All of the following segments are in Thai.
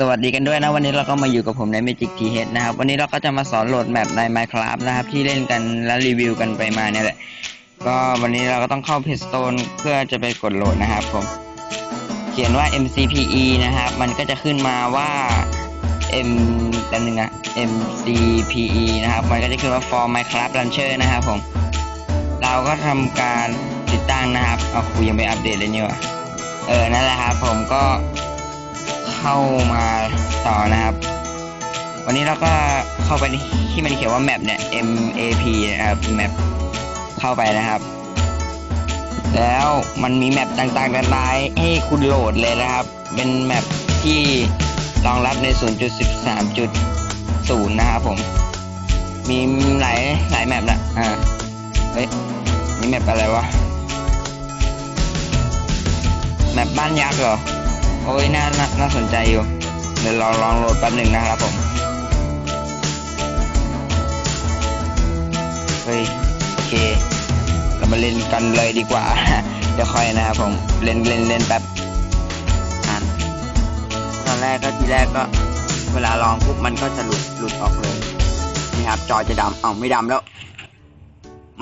สวัสดีกันด้วยนะวันนี้เราก็มาอยู่กับผมใน Magic t h นะครับ วันนี้เราก็จะมาสอนโหลดแมปใน Minecraft นะครับ ที่เล่นกันและรีวิวกันไปมาเนี่ยแหละ ก็วันนี้เราก็ต้องเข้า p a y Store เพื่อจะไปกดโหลดนะครับผม เขียนว่า MCPE นะครับ มันก็จะขึ้นมาว่า M แป๊บนึงนะ MCPE นะครับ มันก็จะขึ้นว่า for Minecraft Launcher นะครับผม เราก็ทำการติดตั้งนะครับ เอาคุยยังไม่อัปเดตเลยนี่หว่าเออนั่นแหละครับผมก็ เข้ามาต่อนะครับ วันนี้เราก็เข้าไปที่มันเขียนว่า map เนี่ย MAP นะครับ map เข้าไปนะครับ แล้วมันมีแมปต่างๆนานาให้คุณโหลดเลยนะครับ เป็นแมปที่รองรับใน 0.13.0 นะครับผม มีหลายหลายแมปนะอ่าเฮ้ยนี่แมปอะไรวะ แมปบ้านยักษ์เหรอ อ้ยน่าน่าน่าสนใจอยู่ เดี๋ยวลองลองโหลดแป๊บหนึ่งนะครับผมเฮ้ยโอเค เรามาเล่นกันเลยดีกว่า เดี๋ยวค่อยนะครับผมเล่นเล่นเล่นแป๊บอ่านตอนแรกก็ทีแรกก็ เวลาลองปุ๊บมันก็จะหลุดหลุดออกเลยนี่ครับจอจะดำเอ้าไม่ดำแล้ว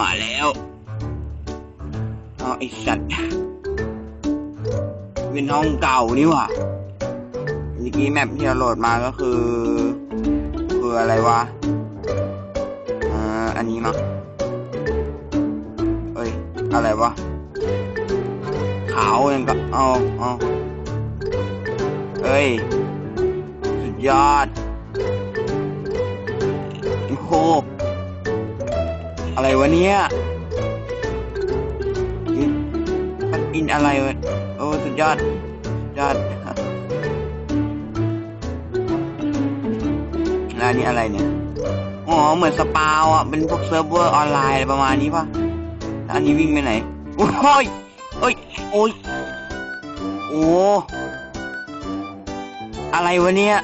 มาแล้วเอาไอสัตว์ เป็นห้องเก่านี่หว่าเมื่อกี้แมปที่เราโหลดมาก็คือ คืออะไรวะอ่าอันนี้มั้งเอ้ย อะไรวะ ขาวยังก็เอาเอาเอ้ย สุดยอดโอ้โหอะไรวะเนี่ยมันอินอะไรวะ ยอด ยอดแล้วนี่อะไรเนี่ย อ๋อ เหมือนสปาวอะ เป็นพวกเซิร์ฟเวอร์ออนไลน์อะไรประมาณนี้ป่ะแล้วอันนี้วิ่งไปไหน โอ้ยโอ้ย โอ้ย โอ้ อะไรวะเนี่ย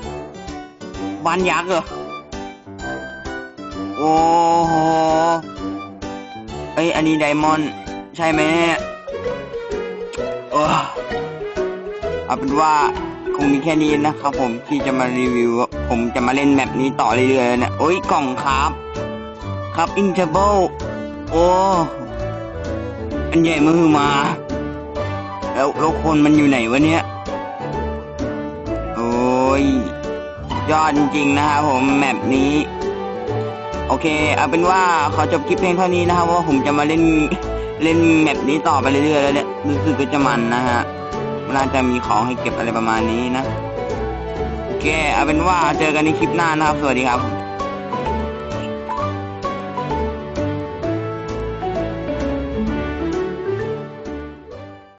บานยักษ์เหรอ โอ้โห เอ้ย อันนี้ไดมอนด์ใช่ไหมเนี่ย เอาเป็นว่าคงมีแค่นี้นะครับผมที่จะมารีวิว ผมจะมาเล่นแมปนี้ต่อเรื่อยๆนี่ยโอ้ยกล่องครับ ครับอินเทอร์เบิลโอ้อันใหญ่มือมา แล้วแล้วคนมันอยู่ไหนวะเนี่ยโอ้ยยอดจริงๆนะครับผมแมปนี้ โอเค เอาเป็นว่าขอจบคลิปเพียงเท่านี้นะครับว่าผมจะมาเล่น เล่นแมปนี้ต่อไปเรื่อยๆแล้วเนี่ยรู้สึกก็จะมันนะฮะน่าจะมีของให้เก็บอะไรประมาณนี้นะโอเคเอาเป็นว่าเจอกันในคลิปหน้านะครับ สวัสดีครับ